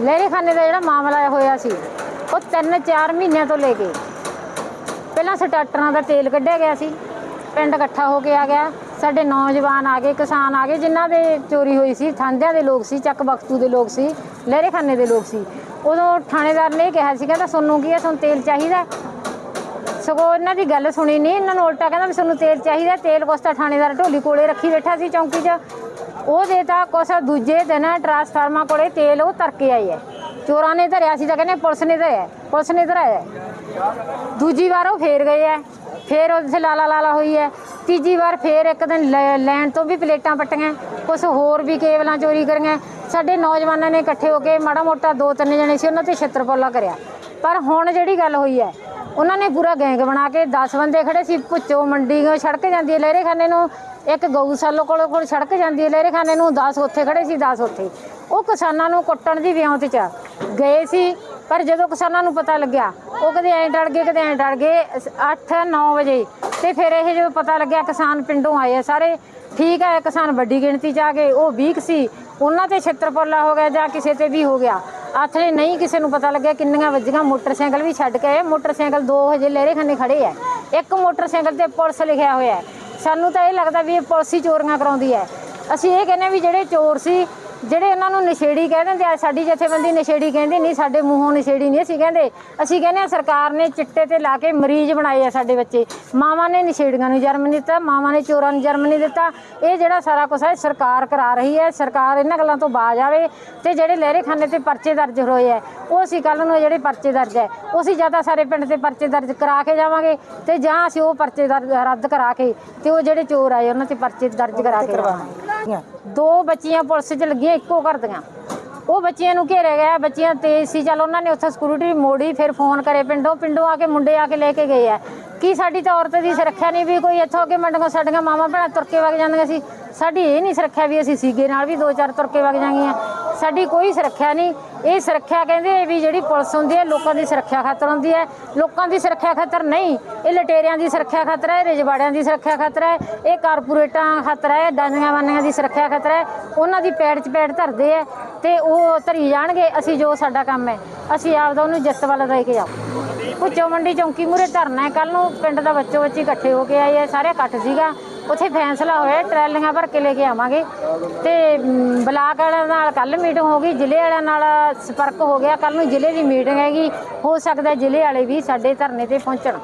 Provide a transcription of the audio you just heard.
ਲਹਿਰੇਖਾਨੇ ਦਾ ਜਿਹੜਾ ਮਾਮਲਾ ਹੋਇਆ ਸੀ, ਉਹ 3-4 ਮਹੀਨਿਆਂ ਤੋਂ ਲੈ ਕੇ। ਪਹਿਲਾਂ ਸਟਾਰਟਰਾਂ ਦਾ ਤੇਲ ਕੱਢਿਆ ਗਿਆ ਸੀ, ਪਿੰਡ ਇਕੱਠਾ ਹੋ ਕੇ ਆ ਗਿਆ। ਸਾਡੇ ਨੌਜਵਾਨ ਆ ਗਏ, ਕਿਸਾਨ ਆ ਗਏ, ਜਿਨ੍ਹਾਂ ਦੇ ਚੋਰੀ ਹੋਈ ਸੀ, ਥਾਂਦਿਆਂ ਦੇ ਲੋਕ ਸੀ, ਚੱਕ ਬਖਤੂ ਦੇ ਲੋਕ ਸੀ ਲਹਿਰੇਖਾਨੇ ਦੇ ਲੋਕ ਸੀ। ਉਦੋਂ ਥਾਣੇਦਾਰ ਨੇ ਇਹ ਕਿਹਾ ਸੀ ਕਹਿੰਦਾ ਤੁਹਾਨੂੰ ਕੀ ਹੈ ਤੁਹਾਨੂੰ ਤੇਲ ਚਾਹੀਦਾ? ਸਗੋਂ ਇਹਨਾਂ ਦੀ ਗੱਲ ਸੁਣੀ ਨਹੀਂ ਇਹਨਾਂ ਨੂੰ ਉਲਟਾ ਕਹਿੰਦਾ ਵੀ ਤੁਹਾਨੂੰ ਤੇਲ ਚਾਹੀਦਾ, ਤੇਲ ਕੋਸਤਾ ਥਾਣੇਦਾਰ ਢੋਲੀ ਕੋਲੇ ਰੱਖੀ ਬੈਠਾ ਸੀ ਚੌਂਕੀ 'ਚ। ਉਹ ਦੇਤਾ ਕੁਛ ਦੂਜੇ ਦਿਨ ਟਰਾਂਸਫਾਰਮਾ ਕੋਲੇ ਤੇਲ ਉਹ ਤਰ ਕੇ ਆਏ ਹੈ ਚੋਰਾਂ ਨੇ ਧਰਿਆ ਸੀ ਤਾਂ ਕਹਿੰਦੇ ਪੁਲਿਸ ਨੇ ਧਰਿਆ, ਪੁਲਿਸ ਨੇ ਧਰਾਇਆ ਦੂਜੀ ਵਾਰ ਉਹ ਫੇਰ ਗਏ ਹੈ ਫੇਰ ਉਹਦੇ ਲਾਲਾ ਲਾਲਾ ਹੋਈ ਹੈ ਤੀਜੀ ਵਾਰ ਫੇਰ ਇੱਕ ਦਿਨ ਲੈ- ਲੈਣ ਤੋਂ ਵੀ ਪਲੇਟਾਂ ਪੱਟੀਆਂ ਕੁਝ ਹੋਰ ਵੀ ਕੇਬਲਾਂ ਚੋਰੀ ਕਰੀਆਂ। ਸਾਡੇ ਨੌਜਵਾਨਾਂ ਨੇ ਇਕੱਠੇ ਹੋ ਕੇ ਮਾੜਾ ਮੋਟਾ ਦੋ ਤਿੰਨ ਜਣੇ ਸੀ, ਉਹਨਾਂ ਤੇ ਛਿੱਤਰਪੋਲਾ ਕਰਿਆ। ਪਰ ਹੁਣ ਜਿਹੜੀ ਗੱਲ ਹੋਈ ਹੈ ਉਹਨਾਂ ਨੇ ਪੂਰਾ ਗੈਂਗ ਬਣਾ ਕੇ 10 ਬੰਦੇ ਖੜੇ ਸੀ, ਭੁੱਚੋ ਮੰਡੀ ਨੂੰ ਸੜਕ ਜਾਂਦੀ ਹੈ ਲਹਿਰੇਖਾਨੇ ਨੂੰ। ਇੱਕ ਗਊਸ਼ਾਲਾ ਕੋਲ ਕੋਲ ਸੜਕ ਜਾਂਦੀ ਹੈ ਲਹਿਰੇਖਾਨੇ ਨੂੰ 10 ਉੱਥੇ ਖੜੇ ਸੀ 10 ਉੱਥੇ। ਉਹ ਕਿਸਾਨਾਂ ਨੂੰ ਕੁੱਟਣ ਦੀ ਵਿਉਂਤ ਚ ਗਏ ਸੀ, ਪਰ ਜਦੋਂ ਕਿਸਾਨਾਂ ਨੂੰ ਪਤਾ ਲੱਗਿਆ, ਉਹ ਕਦੇ ਐਂ ਡਰ ਗਏ, ਕਦੇ ਐਂ ਡਰ ਗਏ 8-9 ਵਜੇ। ਤੇ ਫਿਰ ਇਹ ਜਦੋਂ ਪਤਾ ਲੱਗਿਆ ਕਿਸਾਨ ਪਿੰਡੋਂ ਆਏ ਆ ਸਾਰੇ, ਠੀਕ ਹੈ ਕਿਸਾਨ ਵੱਡੀ ਗਿਣਤੀ ਚ ਆ ਗਏ, ਉਹ ਵੀਕ ਸੀ, ਉਹਨਾਂ ਤੇ ਛਿੱਤਰਪੋਲਾ ਹੋ ਗਿਆ ਜਾਂ ਕਿਸੇ ਤੇ ਵੀ ਹੋ ਗਿਆ। ਆਥਰੇ ਨਹੀਂ ਕਿਸੇ ਨੂੰ ਪਤਾ ਲੱਗਿਆ ਕਿੰਨੀਆਂ ਵੱਜੀਆਂ, ਮੋਟਰਸਾਈਕਲ ਵੀ ਛੱਡ ਕੇ ਆਏ, ਮੋਟਰਸਾਈਕਲ ਦੋ ਹਜੇ ਲਹਿਰੇ ਖੰਨੇ ਖੜੇ ਆ। ਇੱਕ ਮੋਟਰਸਾਈਕਲ ਤੇ ਪੁਲਿਸ ਲਿਖਿਆ ਹੋਇਆ ਹੈ। ਸਾਨੂੰ ਤਾਂ ਇਹ ਲੱਗਦਾ ਵੀ ਇਹ ਪੁਲਿਸ ਚੋਰੀਆਂ ਕਰਾਉਂਦੀ ਹੈ। ਅਸੀਂ ਇਹ ਕਹਿੰਦੇ ਹਾਂ ਵੀ ਜਿਹੜੇ ਚੋਰ ਸੀ ਜਿਹੜੇ ਉਹਨਾਂ ਨੂੰ ਨਸ਼ੇੜੀ ਕਹਿ ਦਿੰਦੇ ਆ ਸਾਡੀ ਜਥੇਬੰਦੀ ਨਸ਼ੇੜੀ ਕਹਿੰਦੀ ਨਹੀਂ ਸਾਡੇ ਮੂੰਹੋਂ ਨਸ਼ੇੜੀ ਨਹੀਂ ਅਸੀਂ ਕਹਿੰਦੇ ਅਸੀਂ ਕਹਿੰਦੇ ਆ ਸਰਕਾਰ ਨੇ ਚਿੱਟੇ ਤੇ ਲਾ ਕੇ ਮਰੀਜ਼ ਬਣਾਏ ਆ ਸਾਡੇ ਬੱਚੇ। ਮਾਵਾਂ ਨੇ ਨਸ਼ੇੜੀਆਂ ਨੂੰ ਜਨਮ ਦਿੱਤਾ ਮਾਵਾਂ ਨੇ ਚੋਰਾਂ ਨੂੰ ਜਨਮ ਨਹੀਂ ਦਿੱਤਾ। ਇਹ ਜਿਹੜਾ ਸਾਰਾ ਕੁਝ ਹੈ ਸਰਕਾਰ ਕਰਾ ਰਹੀ ਹੈ ਸਰਕਾਰ ਇਹਨਾਂ ਗੱਲਾਂ ਤੋਂ ਬਾਜ ਆਵੇ ਤੇ ਜਿਹੜੇ ਲਹਿਰੇਖਾਨੇ ਤੇ ਪਰਚੇ ਦਰਜ ਹੋਏ ਆ ਉਹ ਅਸੀਂ ਕੱਲ ਨੂੰ ਜਿਹੜੇ ਪਰਚੇ ਦਰਜ ਹੈ ਉਹ ਅਸੀਂ ਜਾਂ ਤਾਂ ਸਾਰੇ ਪਿੰਡ ਤੇ ਪਰਚੇ ਦਰਜ ਕਰਾ ਕੇ ਜਾਵਾਂਗੇ ਤੇ ਜਾਂ ਅਸੀਂ ਉਹ ਪਰਚੇ ਦਰਜ ਰੱਦ ਕਰਾ ਕੇ ਤੇ ਉਹ ਜਿਹੜੇ ਚੋਰ ਆਏ ਉਹਨਾਂ ਤੇ ਪਰਚੇ ਦਰਜ ਕਰਾ ਕੇ ਦੋ ਬੱਚੀਆਂ ਪੁਲਿਸ 'ਚ ਲੱਗੀਆਂ, ਇੱਕੋ ਘਰ ਦੀਆਂ। ਉਹ ਬੱਚਿਆਂ ਨੂੰ ਘੇਰਿਆ ਗਿਆ, ਬੱਚੀਆਂ ਤੇਜ਼ ਸੀ। ਚਲ ਉਹਨਾਂ ਨੇ ਉੱਥੇ ਸਿਕਿਉਰਿਟੀ ਮੋੜੀ ਫਿਰ ਫੋਨ ਕਰੇ ਪਿੰਡੋਂ। ਪਿੰਡੋਂ ਆ ਕੇ ਮੁੰਡੇ ਆ ਕੇ ਲੈ ਕੇ ਗਏ ਆ। ਕੀ ਸਾਡੀ ਤਾਂ ਔਰਤ ਦੀ ਸੁਰੱਖਿਆ ਨਹੀਂ ਵੀ ਕੋਈ ਇੱਥੋਂ ਅੱਗੇ ਮੰਡੀਆਂ ਸਾਡੀਆਂ ਮਾਵਾਂ ਭੈਣਾਂ ਤੁਰ ਕੇ ਵਗ ਜਾਂਦੀਆਂ ਸੀ? ਸਾਡੀ ਇਹ ਨਹੀਂ ਸੁਰੱਖਿਆ ਵੀ ਅਸੀਂ ਸੀਗੇ ਨਾਲ ਵੀ ਦੋ ਚਾਰ ਤੁਰ ਕੇ ਵਗ ਜਾਂਗੀਆਂ। ਸਾਡੀ ਕੋਈ ਸੁਰੱਖਿਆ ਨਹੀਂ। ਇਹ ਸੁਰੱਖਿਆ ਕਹਿੰਦੇ ਵੀ ਜਿਹੜੀ ਪੁਲਿਸ ਹੁੰਦੀ ਹੈ, ਲੋਕਾਂ ਦੀ ਸੁਰੱਖਿਆ ਖਾਤਰ ਹੁੰਦੀ ਹੈ। ਲੋਕਾਂ ਦੀ ਸੁਰੱਖਿਆ ਖਾਤਰ ਨਹੀਂ, ਇਹ ਲਟੇਰਿਆਂ ਦੀ ਸੁਰੱਖਿਆ ਖਾਤਰ ਹੈ ਰਜਵਾੜਿਆਂ ਦੀ ਸੁਰੱਖਿਆ ਖਾਤਰ ਹੈ, ਇਹ ਕਾਰਪੋਰੇਟਾਂ ਖਾਤਰ ਹੈ ਡਾਂੀਆਂ ਵਾਨੀਆਂ ਦੀ ਸੁਰੱਖਿਆ ਖਾਤਰ ਹੈ। ਉਹਨਾਂ ਦੀ ਪੈੜ 'ਚ ਪੈੜ ਧਰਦੇ ਆ ਤੇ ਉਹ ਧਰੀ ਜਾਣਗੇ, ਅਸੀਂ ਜੋ ਸਾਡਾ ਕੰਮ ਹੈ, ਅਸੀਂ ਆਪਦਾ ਉਹਨੂੰ ਜਿੱਤ ਵੱਲ ਲੈ ਕੇ ਜਾਓ ਪੁੱਚੋ ਮੰਡੀ ਚੌਂਕੀ ਮੂਰੇ ਧਰਨਾ ਹੈ ਕੱਲ ਨੂੰ ਪਿੰਡ ਦਾ ਬੱਚੋ ਬੱਚੀ ਇਕੱਠੇ ਹੋ ਕੇ ਆਏ ਆ ਸਾਰੇ ਇਕੱਠ ਸੀਗਾ। ਉੱਥੇ ਫੈਸਲਾ ਹੋਇਆ, ਟਰੈਲੀਆਂ ਭਰ ਕੇ ਲੈ ਕੇ ਆਵਾਂਗੇ। ਤੇ ਬਲਾਕ ਵਾਲਿਆਂ ਨਾਲ ਕੱਲ ਮੀਟਿੰਗ ਹੋ ਗਈ, ਜ਼ਿਲ੍ਹੇ ਵਾਲਿਆਂ ਨਾਲ ਸੰਪਰਕ ਹੋ ਗਿਆ। ਕੱਲ ਨੂੰ ਜ਼ਿਲ੍ਹੇ ਦੀ ਮੀਟਿੰਗ ਹੈਗੀ, ਹੋ ਸਕਦਾ ਜ਼ਿਲ੍ਹੇ ਵਾਲੇ ਵੀ ਸਾਡੇ ਧਰਨੇ ਤੇ ਪਹੁੰਚਣ।